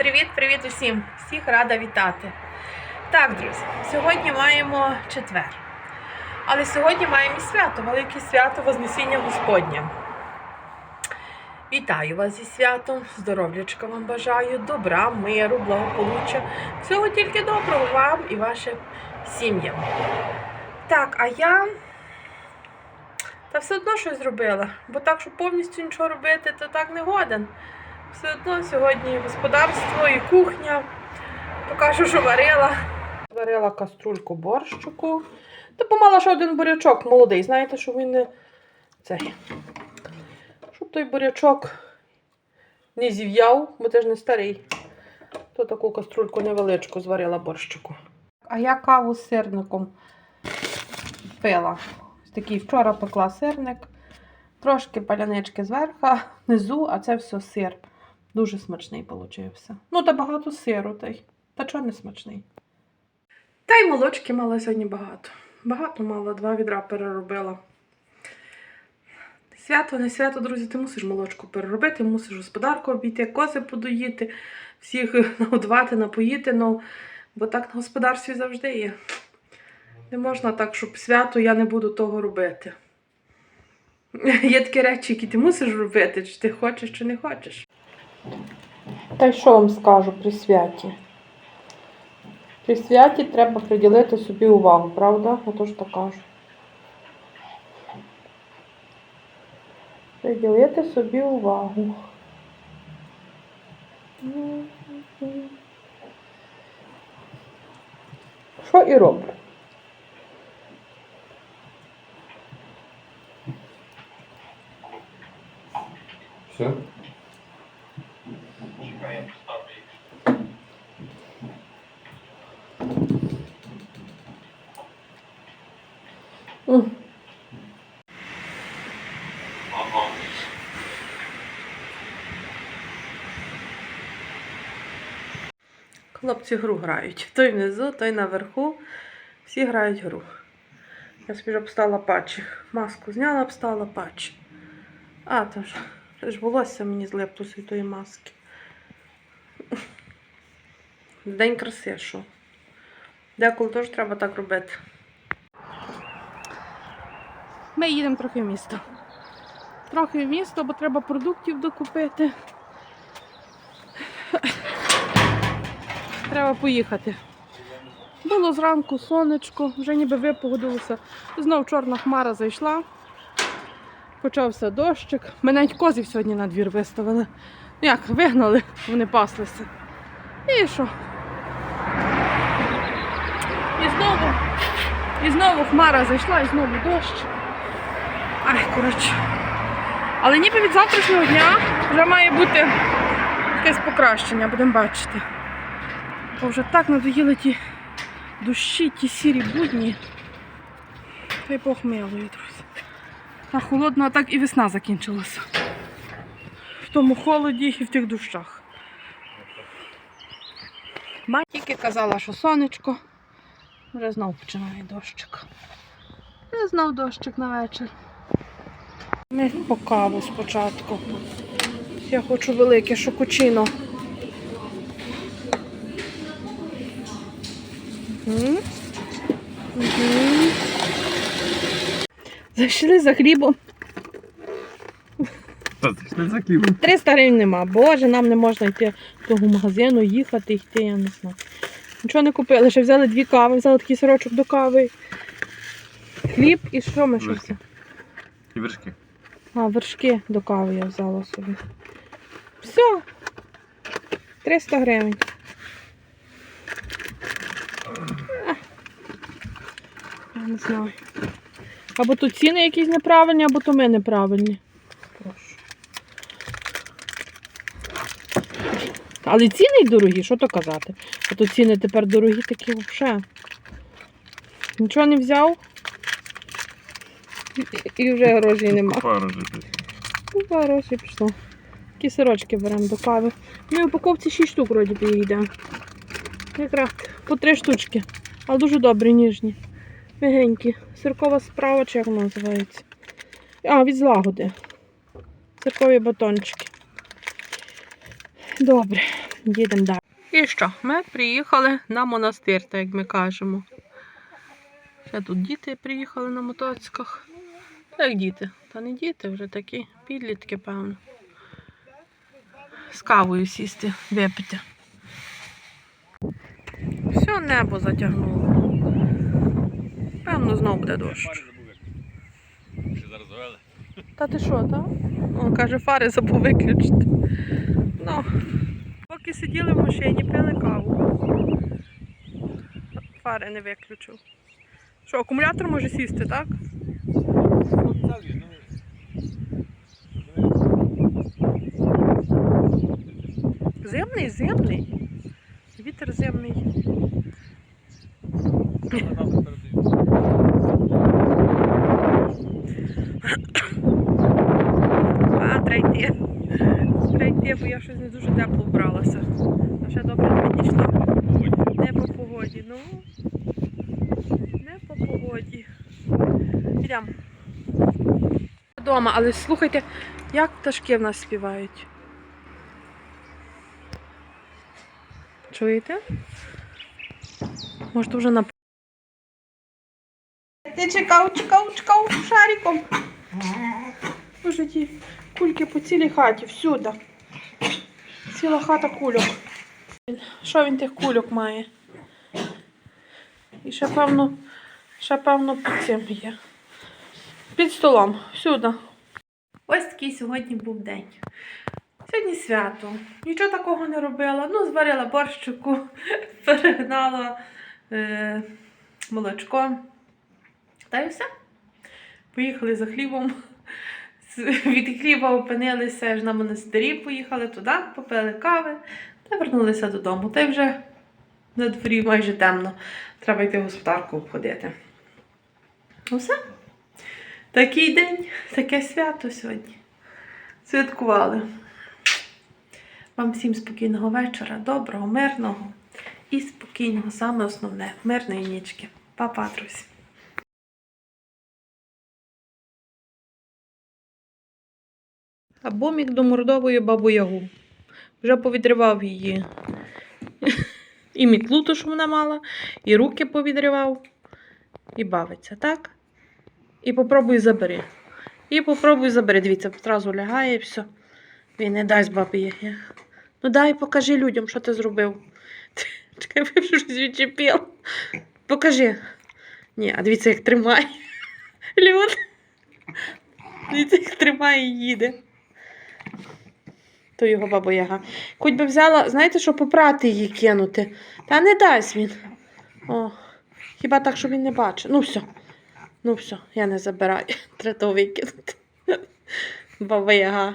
Привіт-привіт усім! Всіх рада вітати. Так, друзі, сьогодні маємо четвер. Але сьогодні маємо і свято, велике свято Вознесіння Господнє. Вітаю вас зі святом, здоров'ячка вам бажаю, добра, миру, благополуччя. Всього тільки доброго вам і вашим сім'ям. Так, а я та все одно щось зробила, бо так, щоб повністю нічого робити, то так не годен. Все одно сьогодні і господарство, і кухня. Покажу, що варила. Варила каструльку борщику. Та помала ще один бурячок молодий. Знаєте, що він не цей. Щоб той бурячок не зів'яв, бо це ж не старий. То таку каструльку невеличку зварила борщику. А я каву з сирником пила. Такий вчора пекла сирник. Трошки палянички зверху, внизу, а це все сир. Дуже смачний получився. Ну, та багато сиру, та й. Та чого не смачний? Та й молочки мала сьогодні багато. Багато мала, два відра переробила. Свято, не свято, друзі, ти мусиш молочку переробити, мусиш господарку обійти, кози подоїти, всіх нагодувати, напоїти, ну, бо так на господарстві завжди є. Не можна так, щоб свято я не буду того робити. Є такі речі, які ти мусиш робити, чи ти хочеш, чи не хочеш. Та й що вам скажу при святі? При святі треба приділити собі увагу, правда? Отож так кажу. Приділити собі увагу. Що і роблю? Все? Хлопці гру грають. Той внизу, той наверху. Всі грають гру. Я собі вже обстала патчі. Маску зняла, обстала патчі. А, то ж, це ж волосся мені злипло з тої маски. День краси, що. Деколи теж треба так робити. Ми їдемо трохи в місто. Трохи в місто, бо треба продуктів докупити. Треба поїхати. Було зранку сонечко, вже ніби випогодилося. Знов чорна хмара зайшла. Почався дощик. Мене навіть козів сьогодні на двір виставили. Ну як, вигнали, вони паслися. І що? І знову, і знову хмара зайшла, і знову дощ. Ай, коротше. Але ніби від завтрашнього дня вже має бути якесь покращення, будемо бачити. Бо вже так надоїли ті дощі, ті сірі будні. Та й похмілує, друзі. А холодно, а так і весна закінчилася. В тому холоді і в тих дощах. Мать тільки казала, що сонечко. Вже знов починає дощик. Вже знов дощик на вечір. Ми по каву спочатку. Я хочу велике шокочино. Зайшли за хлібом. Зайшли за хлібом. 300 гривень нема. Боже, нам не можна йти до того магазину, їхати, йти, я не знаю. Нічого не купили, ще взяли дві кави, взяли такий сирочок до кави. Хліб і що ми взяли? І вершки. А, вершки до кави я взяла собі. Все. 300 гривень. Я не знаю. Або тут ціни якісь неправильні, або то ми неправильні. Прошу. Але ціни й дорогі, що то казати? А то ціни тепер дорогі такі взагалі. Нічого не взяв. І- І вже грошей нема. Ну, гроші пішло. Такі сирочки беремо до кави. Ми в упаковці 6 штук вроді йде. Якраз по 3 штучки. Але дуже добрі, ніжні. Мягенькі. Сиркова справа, чи як вона називається. А, від злагоди. Циркові батончики. Добре. Їдемо далі. І що? Ми приїхали на монастир, так як ми кажемо. Ще тут діти приїхали на мотоциклах. Як діти? Та не діти, вже такі підлітки, певно. З кавою сісти, випити. Все небо затягнуло. Певно, знов буде дощ. Та ти що, так? О, каже, фари забув виключити. Ну, поки сиділи в машині, пили каву. Фари не виключив. Що, акумулятор може сісти, так? Зимний, зимний. Вітер зимний. А, треба йти. Бо я щось не дуже тепло вбралася. А ще добре не підійшла. Не по погоді, ну. Не по погоді. Йдемо. Дома, але слухайте, як пташки в нас співають. Чуєте? Може, вже на. Ти чекав, чекав, чекав шариком. Боже, ті кульки по цілій хаті, всюди. Ціла хата кульок. Що він тих кульок має? І ще певно, ще певно під цим є. Під столом, всюди. Ось такий сьогодні був день. Сьогодні свято. Нічого такого не робила. Ну, зварила борщику, перегнала е, молочко. Та й все. Поїхали за хлібом. Від хліба опинилися ж на монастирі, поїхали туди, попили кави та вернулися додому. Та й вже на дворі майже темно. Треба йти в господарку обходити. Ну все. Такий день, таке свято сьогодні. Святкували. Вам всім спокійного вечора, доброго, мирного і спокійного, саме основне, мирної нічки. Па-па, друзі. Бомік домордовує бабу Ягу. Вже повідривав її. І мітлу, ту, що вона мала, і руки повідривав, і бавиться, так? І попробуй забери. І попробуй забери. Дивіться, одразу лягає і все. Він не дасть бабі Ягі. Ну дай покажи людям, що ти зробив. Чекай, вже щось відчепив. Покажи. Ні, а дивіться, як тримає. Люд. Дивіться, як тримає і їде. То його баба Яга. Хоч би взяла, знаєте, що попрати її кинути. Та не дасть він. О, хіба так, щоб він не бачив. Ну все. Ну все, я не забираю. Треба то викинути. Баба Яга.